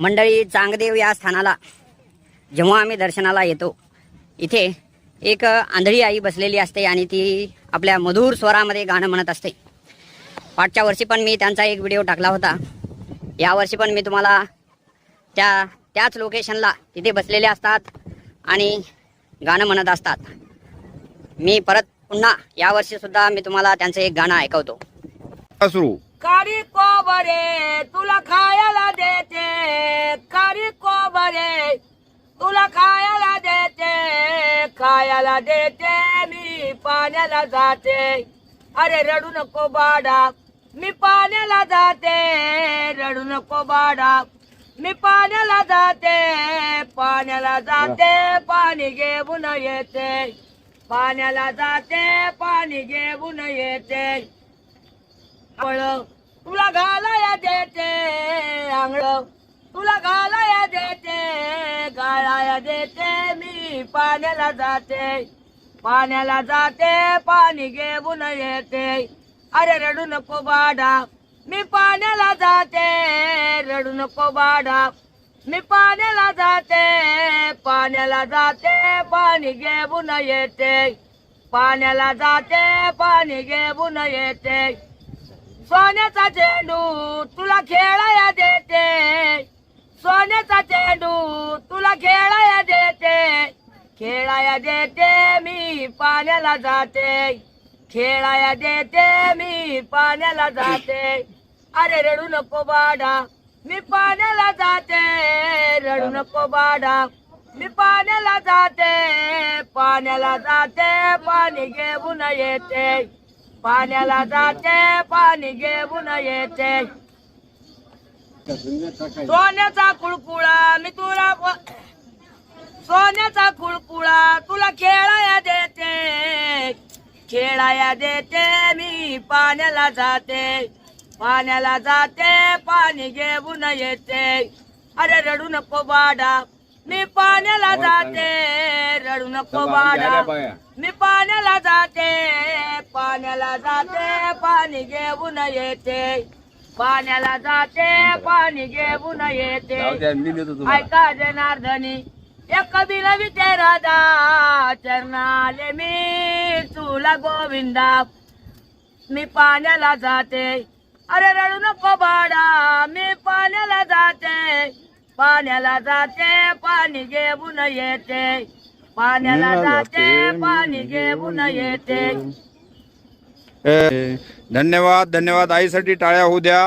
मंडळी चांगदेव या स्थानाला जेव्हा आम्ही दर्शनाला येतो इथे एक आंधळी आई बसलेली असते आणि ती आपल्या मधुर स्वरामध्ये गाणं म्हणत असते. पाठच्या वर्षी पण मी त्यांचा एक व्हिडिओ टाकला होता. यावर्षी पण मी तुम्हाला त्या त्याच लोकेशनला तिथे बसलेले असतात आणि गाणं म्हणत असतात. मी परत पुन्हा यावर्षी सुद्धा मी तुम्हाला त्यांचं एक गाणं ऐकवतो. सुरू. कारी कोबरे तुला खायला तुला खायला देते खायला देते मी पाण्याला जाते. अरे रडू नको बाडा मी पाण्याला जाते रडू नको बाडा मी पाण्याला जाते पाण्याला जाते पाणी घेऊन येते. पाण्याला जाते पाणी घेऊन येते. आंगळ तुला घालाया देते आंगळ तुला घालाया देते. देते मी पाण्याला जाते. पाण्याला जाते पाणी घेऊन येते. अरे रडू नको बाडा मी पाण्याला जाते. रडू नको बाडा मी पाण्याला जाते. पाण्याला जाते पाणी घेऊन येते. पाण्याला जाते पाणी घेऊन येते. सोन्याचा चेंडू तुला खेळाया देते. देते मी पाण्याला जाते. खेळाया देते मी पाण्याला जाते. अरे रडू नको बाडा मी पाण्याला जाते. रडू नको बाडा मी पाण्याला जाते. पाण्याला जाते पाणी घेऊन येते. पाण्याला जाते पाणी घेऊन येते. सोन्याचा कुळकुळा मी तुला सोन्याचा कुळकुळा तुला खेळाया देते. खेळाया देते मी पाण्याला जाते. पाण्याला जाते पाणी घेऊन येते. अरे रडू नको बाडा मी पाण्याला जाते. रडू नको बाडा मी पाण्याला जाते. पाण्याला जाते पाणी घेऊन येते. पाण्याला जाते पाणी घेऊन येते. ऐका जनार्दनी एक कबीर विते राधा चरणाले मी तुला गोविंदा. मी पाण्याला जाते. अरे रडू नको बाडा मी पाण्याला जाते. पाण्याला जाते पाणी घेऊन येते. पाण्याला जाते पाणी घेऊन येते. धन्यवाद धन्यवाद. आईसाठी टाळ्या होऊ द्या.